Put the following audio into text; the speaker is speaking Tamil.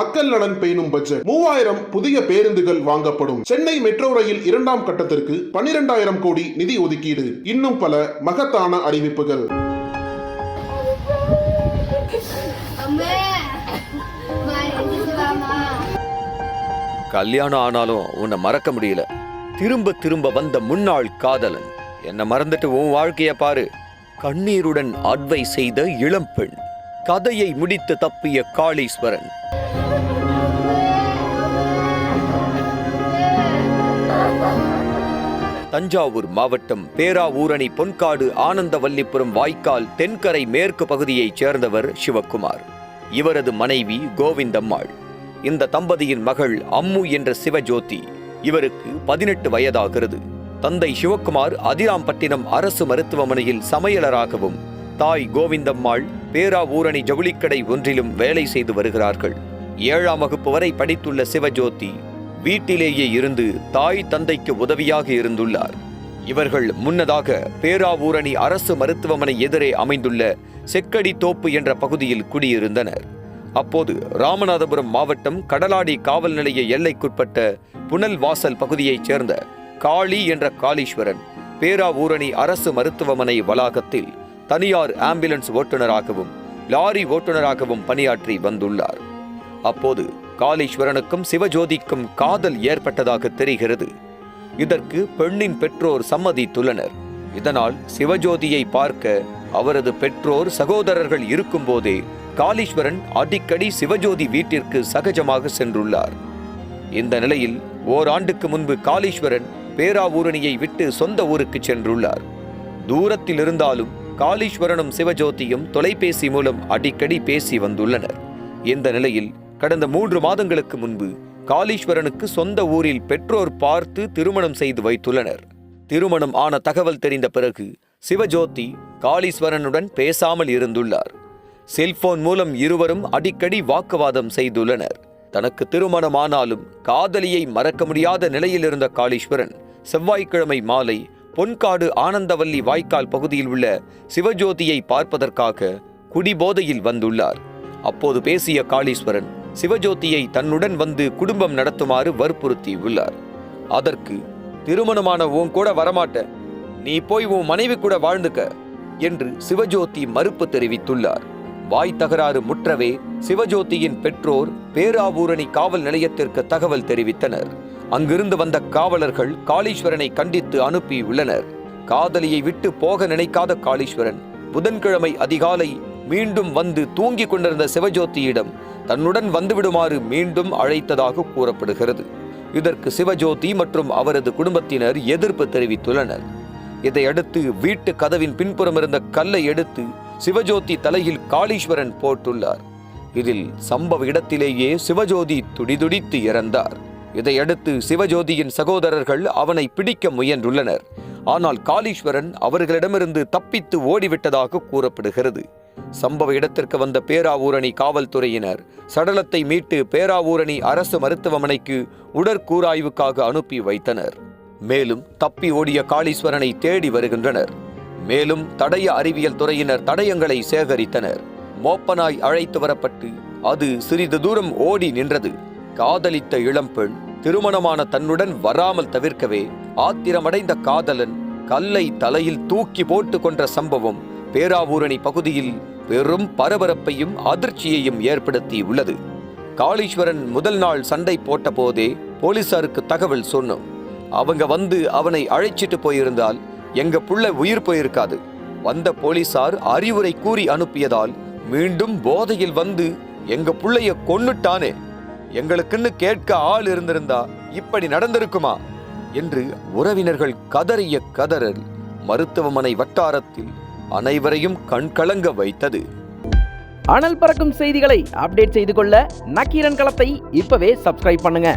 மக்கள் நலன் பேணும் பட்ஜெட் மூவாயிரம் புதிய பேருந்துகள் வாங்கப்படும். சென்னை மெட்ரோ ரயில் இரண்டாம் கட்டத்திற்கு பனிரெண்டாயிரம் கோடி நிதி ஒதுக்கீடு. இன்னும் பல மகத்தான அறிவிப்புகள். கல்யாணம் ஆனாலும் உன்னை மறக்க முடியல. திரும்ப திரும்ப வந்த முன்னாள் காதலன். என்ன மறந்துட்டு உன் வாழ்க்கைய பாரு. கண்ணீருடன் அட்வை செய்த இளம்பெண் கதையை முடித்து தப்பிய காளீஸ்வரன். தஞ்சாவூர் மாவட்டம் பேராவூரணி பொன்காடு ஆனந்தவல்லிபுரம் வாய்க்கால் தென்கரை மேற்கு பகுதியைச் சேர்ந்தவர் சிவக்குமார் இவரது மனைவி கோவிந்தம்மாள். இந்த தம்பதியின் மகள் அம்மு என்ற சிவஜோதி இவருக்கு பதினெட்டு வயதாகிறது. தந்தை சிவக்குமார் அதிராம்பட்டினம் அரசு மருத்துவமனையில் சமையலராகவும் தாய் கோவிந்தம்மாள் பேராவூரணி ஜவுளிக்கடை ஒன்றிலும் வேலை செய்து வருகிறார்கள். ஏழாம் வகுப்பு வரை படித்துள்ள சிவஜோதி வீட்டிலேயே இருந்து தாய் தந்தைக்கு உதவியாக இருந்துள்ளார். இவர்கள் முன்னதாக பேராவூரணி அரசு மருத்துவமனை எதிரே அமைந்துள்ள செக்கடி தோப்பு என்ற பகுதியில் குடியிருந்தனர். அப்போது ராமநாதபுரம் மாவட்டம் கடலாடி காவல் நிலைய எல்லைக்குட்பட்ட புனல் வாசல் பகுதியைச் சேர்ந்த காளி என்ற காளீஸ்வரன் பேராவூரணி அரசு மருத்துவமனை வளாகத்தில் தனியார் ஆம்புலன்ஸ் ஓட்டுநராகவும் லாரி ஓட்டுநராகவும் பணியாற்றி வந்துள்ளார். அப்போது காளீஸ்வரனுக்கும் சிவஜோதிக்கும் காதல் ஏற்பட்டதாக தெரிகிறது. இதற்கு பெண்ணின் பெற்றோர் சம்மதித்துள்ளனர். இதனால் சிவஜோதியை பார்க்க அவரது பெற்றோர் சகோதரர்கள் இருக்கும்போதே காளீஸ்வரன் அடிக்கடி சிவஜோதி வீட்டிற்கு சகஜமாக சென்றுள்ளார். இந்த நிலையில் ஓராண்டுக்கு முன்பு காளீஸ்வரன் பேராவூரணியை விட்டு சொந்த ஊருக்கு சென்றுள்ளார். தூரத்தில் இருந்தாலும் காளீஸ்வரனும் சிவஜோதியும் தொலைபேசி மூலம் அடிக்கடி பேசி வந்துள்ளனர். இந்த நிலையில் கடந்த மூன்று மாதங்களுக்கு முன்பு காளீஸ்வரனுக்கு சொந்த ஊரில் பெற்றோர் பார்த்து திருமணம் செய்து வைத்துள்ளனர். திருமணம் ஆன தகவல் தெரிந்த பிறகு சிவஜோதி காளீஸ்வரனுடன் பேசாமல் இருந்துள்ளார். செல்போன் மூலம் இருவரும் அடிக்கடி வாக்குவாதம் செய்துள்ளனர். தனக்கு திருமணமானாலும் காதலியை மறக்க முடியாத நிலையில் இருந்த காளீஸ்வரன் செவ்வாய்க்கிழமை மாலை பொன்காடு ஆனந்தவல்லி வாய்க்கால் பகுதியில் உள்ள சிவஜோதியை பார்ப்பதற்காக குடிபோதையில் வந்துள்ளார். அப்போது பேசிய காளீஸ்வரன் சிவஜோதியை தன்னுடன் வந்து குடும்பம் நடத்துமாறு வற்புறுத்தி உள்ளார் அதற்கு திருமணமான உன் கூட வரமாட்டேன் நீ போய் உன் மனைவி கூட வாழ்ந்துக்க என்று சிவஜோதி மறுப்பு தெரிவித்துள்ளார். வாய் தகராறு முற்றவே சிவஜோதியின் பெற்றோர் பேராவூரணி காவல் நிலையத்திற்கு தகவல் தெரிவித்தனர். அங்கிருந்து வந்த காவலர்கள் காளீஸ்வரனை கண்டித்து அனுப்பியுள்ளனர். காதலியை விட்டு போக நினைக்காத காளீஸ்வரன் புதன்கிழமை அதிகாலை மீண்டும் வந்து தூங்கிக் கொண்டிருந்த சிவஜோதியிடம் தன்னுடன் வந்துவிடுமாறு மீண்டும் அழைத்ததாக கூறப்படுகிறது. இதற்கு சிவஜோதி மற்றும் அவரது குடும்பத்தினர் எதிர்ப்பு தெரிவித்துள்ளனர். இதையடுத்து வீட்டு கதவின் பின்புறம் இருந்த கல்லை எடுத்து சிவஜோதி தலையில் காளீஸ்வரன் போட்டுள்ளார். இதில் சம்பவ இடத்திலேயே சிவஜோதி துடிதுடித்து இறந்தார். இதையடுத்து சிவஜோதியின் சகோதரர்கள் அவனை பிடிக்க முயன்றுள்ளனர். ஆனால் காளீஸ்வரன் அவர்களிடமிருந்து தப்பித்து ஓடிவிட்டதாக கூறப்படுகிறது. சம்பவ இடத்திற்கு வந்த பேராவூரணி காவல்துறையினர் சடலத்தை மீட்டு பேராவூரணி அரசு மருத்துவமனைக்கு உடற்கூராய்வுக்காக அனுப்பி வைத்தனர். மேலும் தப்பி ஓடிய காளீஸ்வரனை தேடி வருகின்றனர். மேலும் தடய அறிவியல் துறையினர் தடயங்களை சேகரித்தனர். மோப்பனாய் அழைத்து வரப்பட்டு அது சிறிது தூரம் ஓடி நின்றது. காதலித்த இளம்பெண் திருமணமான தன்னுடன் வராமல் தவிர்க்கவே ஆத்திரமடைந்த காதலன் கல்லை தலையில் தூக்கி போட்டு கொன்ற சம்பவம் பேராவூரணி பகுதியில் பெரும் பரபரப்பையும் அதிர்ச்சியையும் ஏற்படுத்தி உள்ளது காளீஸ்வரன் முதல் நாள் சண்டை போட்ட போதே போலீசாருக்கு தகவல் சொன்னோம். அவங்க வந்து அவனை அழைச்சிட்டு போயிருந்தால் எங்க புள்ள உயிர் போயிருக்காது. வந்த போலீசார் அறிவுரை கூறி அனுப்பியதால் மீண்டும் போதையில் வந்து எங்க புள்ளைய கொன்னுட்டானே. எங்களுக்குன்னு கேட்க ஆள் இருந்திருந்தா இப்படி நடந்திருக்குமா? என்று உறவினர்கள் கதறிய கதறல் மருத்துவமனை வட்டாரத்தில் அனைவரையும் கண்கலங்க வைத்தது. அனல் பறக்கும் செய்திகளை அப்டேட் செய்து கொள்ள நக்கீரன் களத்தை இப்பவே சப்ஸ்கிரைப் பண்ணுங்க.